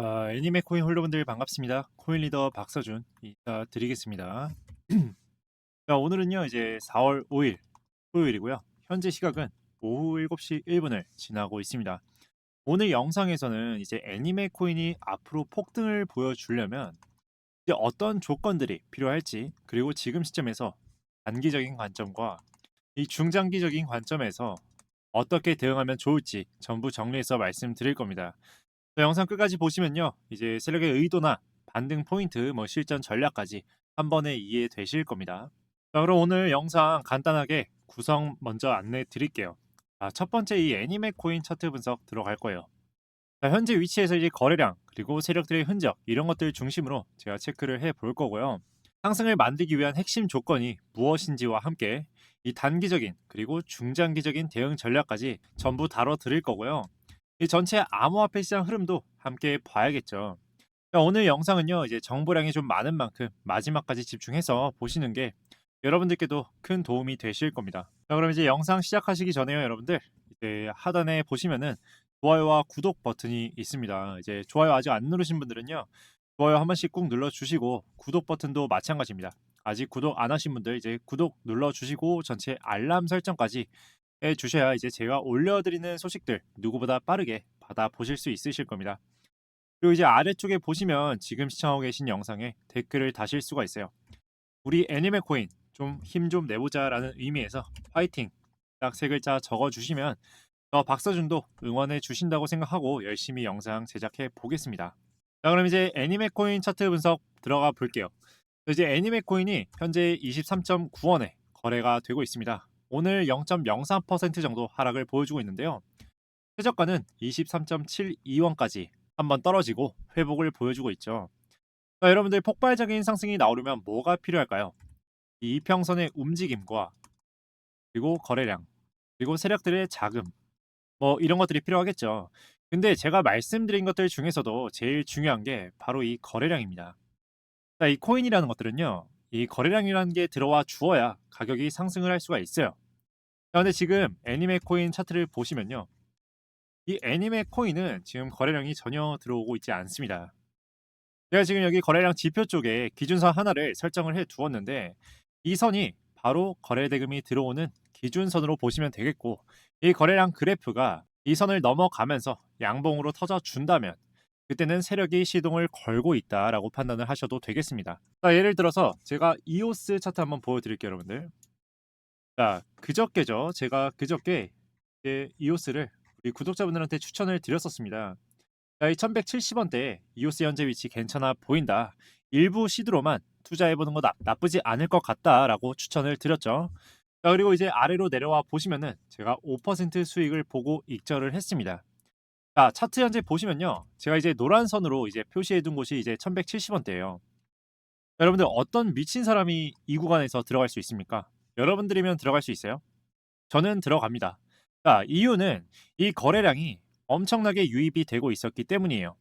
아, 애니메 코인 홀더분들 반갑습니다. 코인 리더 박서준 인사 드리겠습니다. 자, 오늘은요, 이제 4월 5일 토요일이고요. 현재 시각은 오후 7시 1분을 지나고 있습니다. 오늘 영상에서는 이제 애니메 코인이 앞으로 폭등을 보여주려면 이제 어떤 조건들이 필요할지 그리고 지금 시점에서 단기적인 관점과 이 중장기적인 관점에서 어떻게 대응하면 좋을지 전부 정리해서 말씀드릴 겁니다. 자, 영상 끝까지 보시면요. 이제 세력의 의도나 반등 포인트, 뭐 실전 전략까지 한 번에 이해되실 겁니다. 자, 그럼 오늘 영상 간단하게 구성 먼저 안내 드릴게요. 자, 첫 번째 이 애니메 코인 차트 분석 들어갈 거예요. 자, 현재 위치에서 이제 거래량 그리고 세력들의 흔적 이런 것들 중심으로 제가 체크를 해 볼 거고요. 상승을 만들기 위한 핵심 조건이 무엇인지와 함께 이 단기적인 그리고 중장기적인 대응 전략까지 전부 다뤄 드릴 거고요. 이 전체 암호화폐 시장 흐름도 함께 봐야겠죠. 자, 오늘 영상은요, 이제 정보량이 좀 많은 만큼 마지막까지 집중해서 보시는 게 여러분들께도 큰 도움이 되실 겁니다. 자, 그럼 이제 영상 시작하시기 전에요, 여러분들. 이제 하단에 보시면은 좋아요와 구독 버튼이 있습니다. 이제 좋아요 아직 안 누르신 분들은요, 좋아요 한 번씩 꾹 눌러주시고 구독 버튼도 마찬가지입니다. 아직 구독 안 하신 분들 이제 구독 눌러주시고 전체 알람 설정까지 해 주셔야 이제 제가 올려드리는 소식들 누구보다 빠르게 받아 보실 수 있으실 겁니다. 그리고 이제 아래쪽에 보시면 지금 시청하고 계신 영상에 댓글을 다실 수가 있어요. 우리 애니메 코인 좀 힘좀 내보자라는 의미에서 화이팅 딱 세 글자 적어주시면 저 박서준도 응원해 주신다고 생각하고 열심히 영상 제작해 보겠습니다. 자 그럼 이제 애니메 코인 차트 분석 들어가 볼게요. 이제 애니메 코인이 현재 23.9원에 거래가 되고 있습니다. 오늘 0.03% 정도 하락을 보여주고 있는데요. 최저가는 23.72원까지 한번 떨어지고 회복을 보여주고 있죠. 자, 여러분들 폭발적인 상승이 나오려면 뭐가 필요할까요? 이 이평선의 움직임과 그리고 거래량 그리고 세력들의 자금 뭐 이런 것들이 필요하겠죠. 근데 제가 말씀드린 것들 중에서도 제일 중요한 게 바로 이 거래량입니다. 자, 이 코인이라는 것들은요. 이 거래량이라는 게 들어와 주어야 가격이 상승을 할 수가 있어요. 자, 근데 지금 애니메 코인 차트를 보시면요. 이 애니메 코인은 지금 거래량이 전혀 들어오고 있지 않습니다. 제가 지금 여기 거래량 지표 쪽에 기준선 하나를 설정을 해 두었는데 이 선이 바로 거래 대금이 들어오는 기준선으로 보시면 되겠고 이 거래량 그래프가 이 선을 넘어가면서 양봉으로 터져 준다면 그때는 세력이 시동을 걸고 있다라고 판단을 하셔도 되겠습니다. 자, 예를 들어서 제가 이오스 차트 한번 보여드릴게요, 여러분들. 자, 그저께죠. 제가 그저께 이제 이오스를 우리 구독자분들한테 추천을 드렸었습니다. 자, 이 1170원대 이오스 현재 위치 괜찮아 보인다. 일부 시드로만 투자해보는 거 나, 나쁘지 않을 것 같다라고 추천을 드렸죠. 자, 그리고 이제 아래로 내려와 보시면은 제가 5% 수익을 보고 익절을 했습니다. 자, 차트 현재 보시면요. 제가 이제 노란 선으로 이제 표시해 둔 곳이 이제 1170원대예요. 여러분들 어떤 미친 사람이 이 구간에서 들어갈 수 있습니까? 여러분들이면 들어갈 수 있어요? 저는 들어갑니다. 자, 이유는 이 거래량이 엄청나게 유입이 되고 있었기 때문이에요.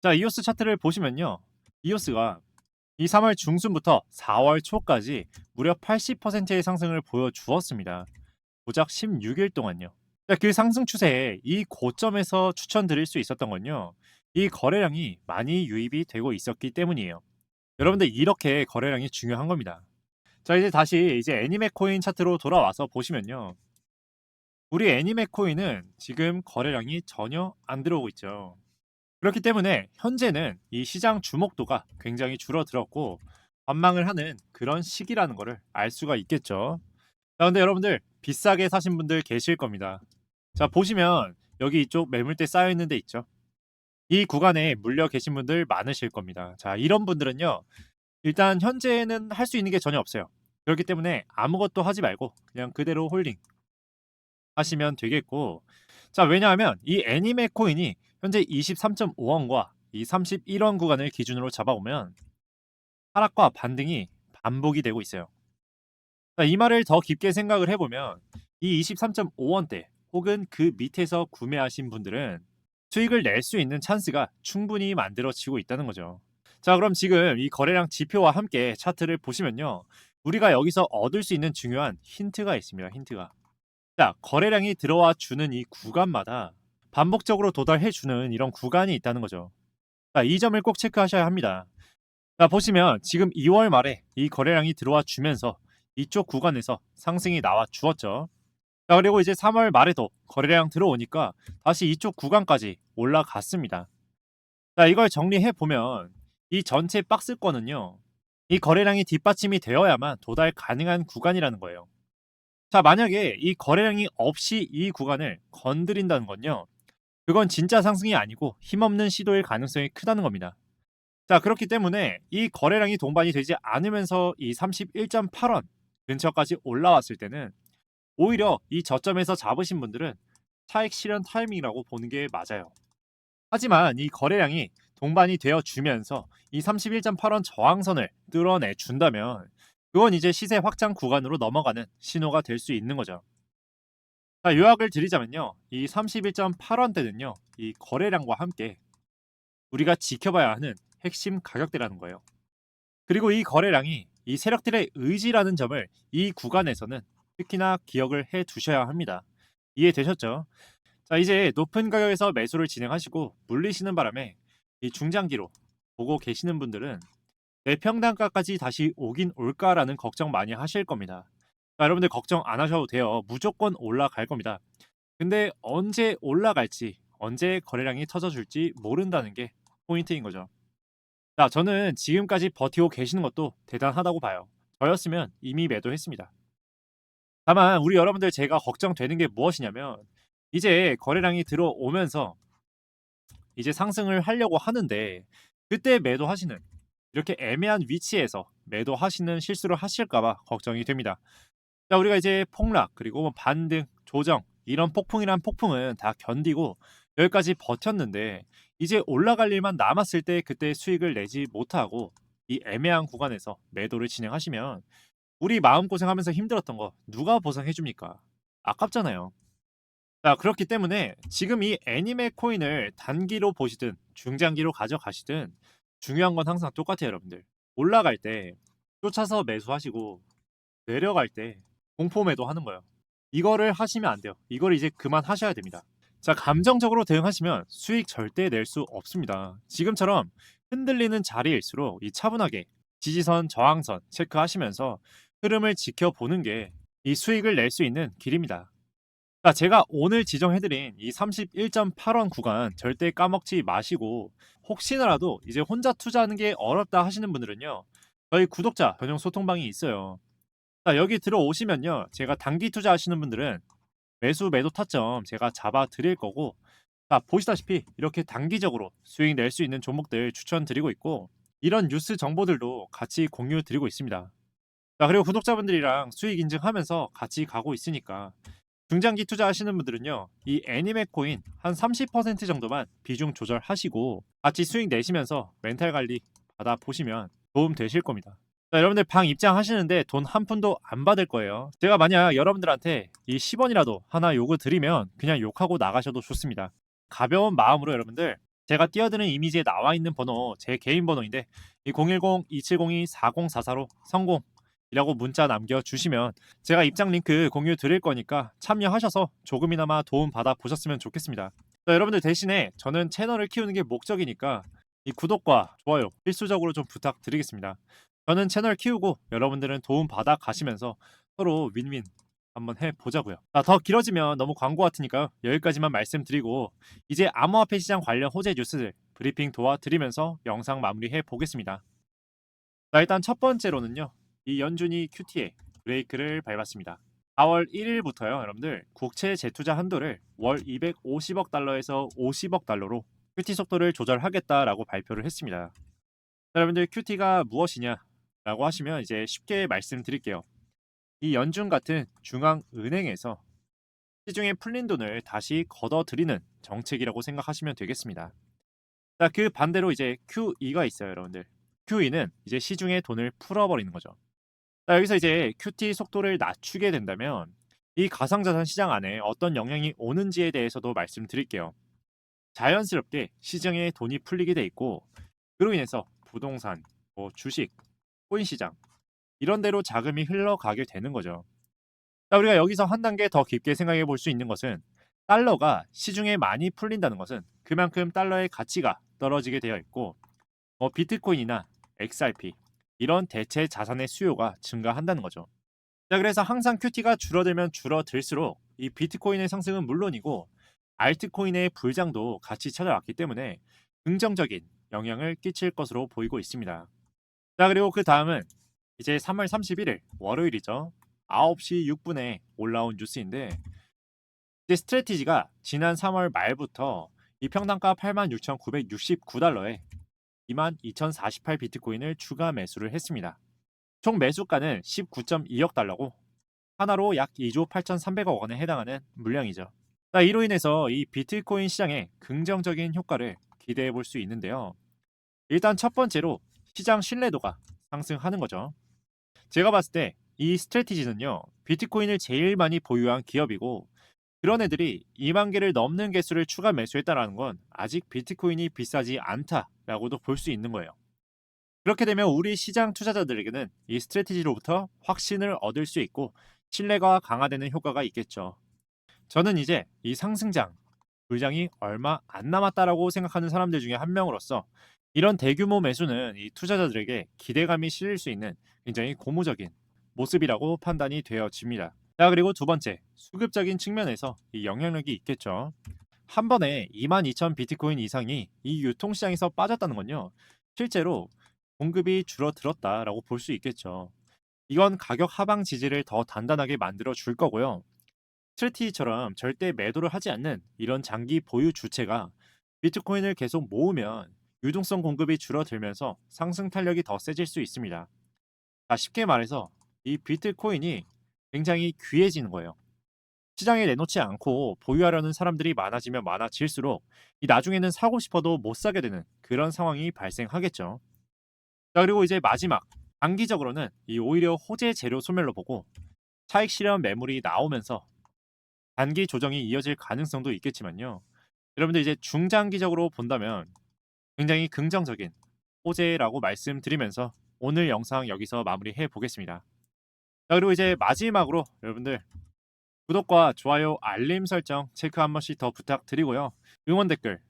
자, 이오스 차트를 보시면요. 이오스가 이 3월 중순부터 4월 초까지 무려 80%의 상승을 보여주었습니다. 고작 16일 동안요. 자, 그 상승 추세에 이 고점에서 추천드릴 수 있었던 건요. 이 거래량이 많이 유입이 되고 있었기 때문이에요. 여러분들 이렇게 거래량이 중요한 겁니다. 자, 이제 다시 이제 애니메 코인 차트로 돌아와서 보시면요. 우리 애니메 코인은 지금 거래량이 전혀 안 들어오고 있죠. 그렇기 때문에 현재는 이 시장 주목도가 굉장히 줄어들었고 관망을 하는 그런 시기라는 것을 알 수가 있겠죠. 자, 근데 여러분들 비싸게 사신 분들 계실 겁니다. 자, 보시면 여기 이쪽 매물대 쌓여 있는 데 있죠. 이 구간에 물려 계신 분들 많으실 겁니다. 자, 이런 분들은요. 일단 현재는 할 수 있는 게 전혀 없어요. 그렇기 때문에 아무것도 하지 말고 그냥 그대로 홀딩 하시면 되겠고 자 왜냐하면 이 애니메 코인이 현재 23.5원과 이 31원 구간을 기준으로 잡아오면 하락과 반등이 반복이 되고 있어요. 자, 이 말을 더 깊게 생각을 해보면 이 23.5원대 혹은 그 밑에서 구매하신 분들은 수익을 낼 수 있는 찬스가 충분히 만들어지고 있다는 거죠. 자 그럼 지금 이 거래량 지표와 함께 차트를 보시면요. 우리가 여기서 얻을 수 있는 중요한 힌트가 있습니다. 힌트가. 자, 거래량이 들어와 주는 이 구간마다 반복적으로 도달해 주는 이런 구간이 있다는 거죠. 자, 이 점을 꼭 체크하셔야 합니다. 자, 보시면 지금 2월 말에 이 거래량이 들어와 주면서 이쪽 구간에서 상승이 나와 주었죠. 자, 그리고 이제 3월 말에도 거래량 들어오니까 다시 이쪽 구간까지 올라갔습니다. 자, 이걸 정리해 보면 이 전체 박스권은요. 이 거래량이 뒷받침이 되어야만 도달 가능한 구간이라는 거예요. 자, 만약에 이 거래량이 없이 이 구간을 건드린다는 건요. 그건 진짜 상승이 아니고 힘없는 시도일 가능성이 크다는 겁니다. 자, 그렇기 때문에 이 거래량이 동반이 되지 않으면서 이 31.8원 근처까지 올라왔을 때는 오히려 이 저점에서 잡으신 분들은 차익 실현 타이밍이라고 보는 게 맞아요. 하지만 이 거래량이 동반이 되어 주면서 이 31.8원 저항선을 뚫어내 준다면 그건 이제 시세 확장 구간으로 넘어가는 신호가 될 수 있는 거죠. 자, 요약을 드리자면요. 이 31.8원대는요. 이 거래량과 함께 우리가 지켜봐야 하는 핵심 가격대라는 거예요. 그리고 이 거래량이 이 세력들의 의지라는 점을 이 구간에서는 특히나 기억을 해 두셔야 합니다. 이해되셨죠? 자, 이제 높은 가격에서 매수를 진행하시고 물리시는 바람에 이 중장기로 보고 계시는 분들은 내 평단가까지 다시 오긴 올까라는 걱정 많이 하실 겁니다. 자, 여러분들 걱정 안 하셔도 돼요. 무조건 올라갈 겁니다. 근데 언제 올라갈지, 언제 거래량이 터져줄지 모른다는 게 포인트인 거죠. 자, 저는 지금까지 버티고 계시는 것도 대단하다고 봐요. 저였으면 이미 매도했습니다. 다만 우리 여러분들 제가 걱정되는 게 무엇이냐면 이제 거래량이 들어오면서 이제 상승을 하려고 하는데 그때 매도하시는 이렇게 애매한 위치에서 매도하시는 실수를 하실까봐 걱정이 됩니다. 자, 우리가 이제 폭락 그리고 뭐 반등, 조정 이런 폭풍이란 폭풍은 다 견디고 여기까지 버텼는데 이제 올라갈 일만 남았을 때 그때 수익을 내지 못하고 이 애매한 구간에서 매도를 진행하시면 우리 마음고생하면서 힘들었던 거 누가 보상해 줍니까? 아깝잖아요. 자, 그렇기 때문에 지금 이 애니메 코인을 단기로 보시든 중장기로 가져가시든 중요한 건 항상 똑같아요, 여러분들. 올라갈 때 쫓아서 매수하시고 내려갈 때 공포 매도 하는 거예요. 이거를 하시면 안 돼요. 이걸 이제 그만 하셔야 됩니다. 자, 감정적으로 대응하시면 수익 절대 낼 수 없습니다. 지금처럼 흔들리는 자리일수록 이 차분하게 지지선, 저항선 체크하시면서 흐름을 지켜보는 게 이 수익을 낼 수 있는 길입니다. 자, 제가 오늘 지정해드린 이 31.8원 구간 절대 까먹지 마시고 혹시나라도 이제 혼자 투자하는 게 어렵다 하시는 분들은요. 저희 구독자 전용 소통방이 있어요. 자, 여기 들어오시면요. 제가 단기 투자하시는 분들은 매수 매도 타점 제가 잡아 드릴 거고 자, 보시다시피 이렇게 단기적으로 수익 낼 수 있는 종목들 추천드리고 있고 이런 뉴스 정보들도 같이 공유 드리고 있습니다. 자, 그리고 구독자분들이랑 수익 인증하면서 같이 가고 있으니까 중장기 투자하시는 분들은요. 이 애니메 코인 한 30% 정도만 비중 조절하시고 같이 수익 내시면서 멘탈 관리 받아 보시면 도움 되실 겁니다. 자, 여러분들 방 입장하시는데 돈 한 푼도 안 받을 거예요. 제가 만약 여러분들한테 이 10원이라도 하나 요구 드리면 그냥 욕하고 나가셔도 좋습니다. 가벼운 마음으로 여러분들 제가 띄어드는 이미지에 나와 있는 번호 제 개인 번호인데 이 010-2702-4044로 성공 이라고 문자 남겨주시면 제가 입장 링크 공유 드릴 거니까 참여하셔서 조금이나마 도움 받아 보셨으면 좋겠습니다. 자, 여러분들 대신에 저는 채널을 키우는 게 목적이니까 이 구독과 좋아요 필수적으로 좀 부탁드리겠습니다. 저는 채널 키우고 여러분들은 도움 받아 가시면서 서로 윈윈 한번 해보자고요. 자, 더 길어지면 너무 광고 같으니까요. 여기까지만 말씀드리고 이제 암호화폐 시장 관련 호재 뉴스들 브리핑 도와드리면서 영상 마무리해 보겠습니다. 자, 일단 첫 번째로는요. 이 연준이 QT에 브레이크를 밟았습니다. 4월 1일부터요, 여러분들 국채 재투자 한도를 월 250억 달러에서 50억 달러로 QT 속도를 조절하겠다라고 발표를 했습니다. 자, 여러분들 QT가 무엇이냐라고 하시면 이제 쉽게 말씀드릴게요. 이 연준 같은 중앙은행에서 시중에 풀린 돈을 다시 걷어들이는 정책이라고 생각하시면 되겠습니다. 자, 그 반대로 이제 QE가 있어요, 여러분들. QE는 이제 시중에 돈을 풀어버리는 거죠. 자, 여기서 이제 QT 속도를 낮추게 된다면 이 가상자산 시장 안에 어떤 영향이 오는지에 대해서도 말씀드릴게요. 자연스럽게 시장에 돈이 풀리게 돼 있고 그로 인해서 부동산, 뭐 주식, 코인 시장 이런 데로 자금이 흘러가게 되는 거죠. 자, 우리가 여기서 한 단계 더 깊게 생각해 볼 수 있는 것은 달러가 시중에 많이 풀린다는 것은 그만큼 달러의 가치가 떨어지게 되어 있고 뭐 비트코인이나 XRP 이런 대체 자산의 수요가 증가한다는 거죠. 자, 그래서 항상 QT가 줄어들면 줄어들수록 이 비트코인의 상승은 물론이고 알트코인의 불장도 같이 찾아왔기 때문에 긍정적인 영향을 끼칠 것으로 보이고 있습니다. 자, 그리고 그 다음은 이제 3월 31일 월요일이죠. 9시 6분에 올라온 뉴스인데 이제 스트레티지가 지난 3월 말부터 이 평당가 86,969달러에 22,048 비트코인을 추가 매수를 했습니다. 총 매수가는 19.2억 달러고 하나로 약 2조 8,300억 원에 해당하는 물량이죠. 자, 이로 인해서 이 비트코인 시장에 긍정적인 효과를 기대해 볼 수 있는데요. 일단 첫 번째로 시장 신뢰도가 상승하는 거죠. 제가 봤을 때 이 스트레티지는요, 비트코인을 제일 많이 보유한 기업이고, 그런 애들이 2만 개를 넘는 개수를 추가 매수했다라는 건 아직 비트코인이 비싸지 않다 라고도 볼 수 있는 거예요. 그렇게 되면 우리 시장 투자자들에게는 이 스트레티지로부터 확신을 얻을 수 있고 신뢰가 강화되는 효과가 있겠죠. 저는 이제 이 상승장, 불장이 얼마 안 남았다라고 생각하는 사람들 중에 한 명으로서 이런 대규모 매수는 이 투자자들에게 기대감이 실릴 수 있는 굉장히 고무적인 모습이라고 판단이 되어집니다. 자 그리고 두 번째 수급적인 측면에서 이 영향력이 있겠죠. 한 번에 22,000 비트코인 이상이 이 유통시장에서 빠졌다는 건요. 실제로 공급이 줄어들었다라고 볼 수 있겠죠. 이건 가격 하방 지지를 더 단단하게 만들어 줄 거고요. 스트레티지처럼 절대 매도를 하지 않는 이런 장기 보유 주체가 비트코인을 계속 모으면 유동성 공급이 줄어들면서 상승 탄력이 더 세질 수 있습니다. 자, 쉽게 말해서 이 비트코인이 굉장히 귀해지는 거예요. 시장에 내놓지 않고 보유하려는 사람들이 많아지면 많아질수록 이 나중에는 사고 싶어도 못 사게 되는 그런 상황이 발생하겠죠. 자, 그리고 이제 마지막 단기적으로는 이 오히려 호재 재료 소멸로 보고 차익 실현 매물이 나오면서 단기 조정이 이어질 가능성도 있겠지만요. 여러분들 이제 중장기적으로 본다면 굉장히 긍정적인 호재라고 말씀드리면서 오늘 영상 여기서 마무리해 보겠습니다. 자, 그리고 이제 마지막으로 여러분들 구독과 좋아요, 알림 설정 체크 한 번씩 더 부탁드리고요. 응원 댓글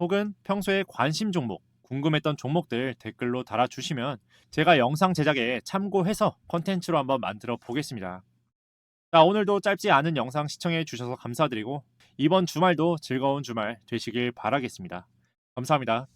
혹은 평소에 관심 종목, 궁금했던 종목들 댓글로 달아주시면 제가 영상 제작에 참고해서 컨텐츠로 한번 만들어 보겠습니다. 자, 오늘도 짧지 않은 영상 시청해 주셔서 감사드리고 이번 주말도 즐거운 주말 되시길 바라겠습니다. 감사합니다.